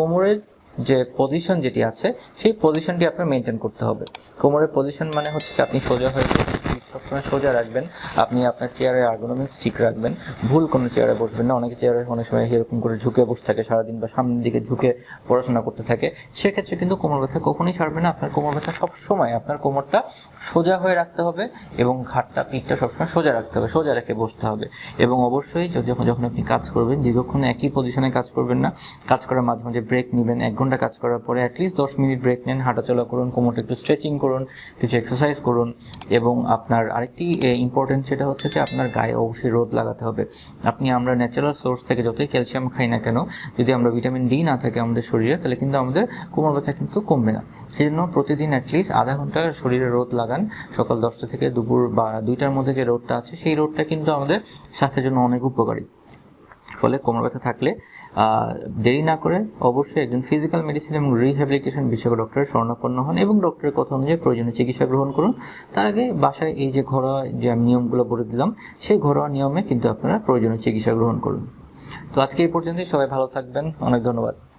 কোমরের যে পজিশন যেটি আছে, সেই পজিশনটি আপনার মেনটেন করতে হবে। কোমরের পজিশন মানে হচ্ছে আপনি সোজা হয়ে সবসময় সোজা রাখবেন। আপনি আপনার চেয়ারের আর্গোনমিক্স ঠিক রাখবেন। ভুল কোনো চেয়ারে বসবেন না। অনেকে চেয়ারে অনেক সময় এরকম করে ঝুঁকে বসে থাকে, সারাদিন বা সামনের দিকে ঝুঁকে পড়াশোনা করতে থাকে। সেক্ষেত্রে কিন্তু কোমর ব্যথা কখনোই ছাড়বে না। আপনার কোমর ব্যথা সবসময় আপনার কোমরটা সোজা হয়ে রাখতে হবে এবং ঘাটটা, পিঠটা সবসময় সোজা রাখতে হবে, সোজা রেখে বসতে হবে। এবং অবশ্যই যখন যখন আপনি কাজ করবেন, দীর্ঘক্ষণ একই পজিশনে কাজ করবেন না, কাজ করার মাঝে মাঝে ব্রেক নেবেন। এক ঘণ্টা কাজ করার পরে অ্যাটলিস্ট দশ মিনিট ব্রেক নেন। হাঁটাচলা করুন, কোমরটা একটু স্ট্রেচিং করুন, কিছু এক্সারসাইজ করুন এবং আপনার আরেকটি ইম্পর্টেন্ট সেটা হচ্ছে যে আপনার গায়ে অবশ্যই রোদ লাগাতে হবে। আপনি আমরা ন্যাচারাল সোর্স থেকে যতই ক্যালসিয়াম খাই না কেন, যদি আমরা ভিটামিন ডি না থাকে আমাদের শরীরে, তাহলে কিন্তু আমাদের কোমর ব্যথা কিন্তু কমবে না। সেই জন্য প্রতিদিন অ্যাটলিস্ট আধা ঘণ্টা শরীরে রোদ লাগান। সকাল দশটা থেকে দুপুর বা দুইটার মধ্যে যে রোদটা আছে, সেই রোদটা কিন্তু আমাদের স্বাস্থ্যের জন্য অনেক উপকারী। ফলে কোমর ব্যথা থাকলে দেরি না করে অবশ্যই একজন ফিজিক্যাল মেডিসিন এবং রিহ্যাবিলিটেশন বিশেষজ্ঞ ডক্টরের স্বর্ণাপন্ন হন এবং ডক্টরের কথা অনুযায়ী প্রয়োজনীয় চিকিৎসা গ্রহণ করুন। তার আগে বাসায় এই যে ঘরোয়া যে আমি নিয়মগুলো বলে দিলাম, সেই ঘরোয়া নিয়মে কিন্তু আপনারা প্রয়োজনীয় চিকিৎসা গ্রহণ করুন। তো আজকে এই পর্যন্তই, সবাই ভালো থাকবেন, অনেক ধন্যবাদ।